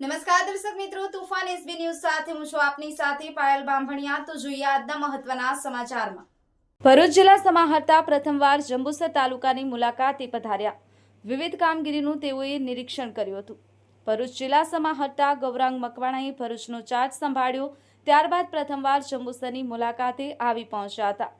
નમસ્કાર દર્શક મિત્રો, તુફાન એસબી ન્યૂઝ સાથે હું છું આપની સાથે પાયલ બાંભણિયા. તો જોઈએ આજના મહત્વના સમાચારમાં. ભરૂચ જિલ્લા સમાહર્તા પ્રથમવાર જંબુસર તાલુકાની મુલાકાતે પધાર્યા. વિવિધ કામગીરીનું તેઓએ નિરીક્ષણ કર્યું હતું. ભરૂચ જિલ્લા સમાહર્તા ગૌરાંગ મકવાણાએ ભરૂચનો ચાર્જ સંભાળ્યો. ત્યારબાદ પ્રથમવાર જંબુસરની મુલાકાતે આવી પહોંચ્યા હતા.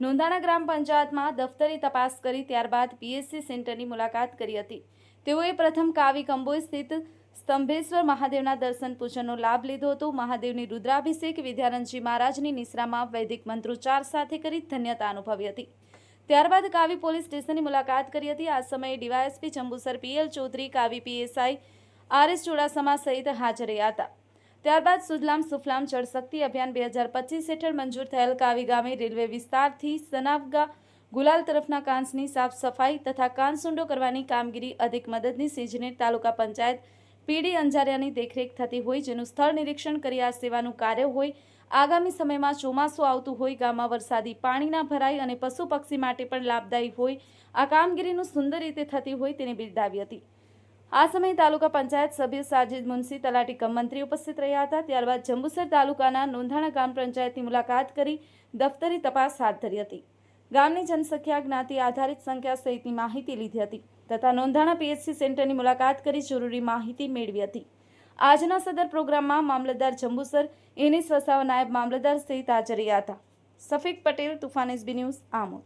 નોંધાણા ગ્રામ પંચાયતમાં દફતરી તપાસ કરી ત્યારબાદ પીએસસી સેન્ટરની મુલાકાત કરી હતી. તેઓએ પ્રથમ કાવી કંબોઈ સ્થિત સ્તંભેશ્વર મહાદેવના દર્શન પૂજનનો લાભ લીધો હતો. મહાદેવની રુદ્રાભિષેક વિદ્યાનંદજી મહારાજની નિશ્રામાં વૈદિક મંત્રોચ્ચાર સાથે કરી ધન્યતા અનુભવી હતી. ત્યારબાદ કાવી પોલીસ સ્ટેશનની મુલાકાત કરી હતી. આ સમયે DYSP Jambusar PL Chaudhary, Kavi PSI, RS Chudasama સહિત હાજર રહ્યા હતા. ત્યારબાદ સુજલામ સુફલામ જળશક્તિ અભિયાન બે હજાર પચીસ હેઠળ મંજૂર થયેલ કાવી ગામે રેલવે વિસ્તારથી સનાવગા ગુલાલ તરફના કાંસની સાફ સફાઈ તથા કાંસુંડો કરવાની કામગીરી અધિક મદદની સિંજનેર તાલુકા પંચાયત પીડી અંજારિયાની દેખરેખ થતી હોય, જેનું સ્થળ નિરીક્ષણ કરી આ સેવાનું કાર્ય હોય, આગામી સમયમાં ચોમાસું આવતું હોય, ગામમાં વરસાદી પાણી ના ભરાય અને પશુ પક્ષી માટે પણ લાભદાયી હોય, આ કામગીરીનું સુંદર રીતે થતી હોય તેને બિરદાવી હતી. આ સમયે તાલુકા પંચાયત સભ્ય સાજિદ મુનસી તલાટી કમ ઉપસ્થિત રહ્યા હતા. ત્યારબાદ જંબુસર તાલુકાના નોંધાણા ગ્રામ પંચાયતની મુલાકાત કરી દફતરી તપાસ હાથ ધરી હતી. ગામની જનસંખ્યા જ્ઞાતિ આધારિત સંખ્યા સહિતની માહિતી લીધી હતી તથા નોંધાણા પીએચસી સેન્ટરની મુલાકાત કરી જરૂરી માહિતી મેળવી હતી. આજના સદર પ્રોગ્રામમાં મામલતદાર જંબુસર એનિસ વસાવા નાયબ મામલતદાર સહિત હાજર હતા. Safiq Patel, Toofan SB news Amod.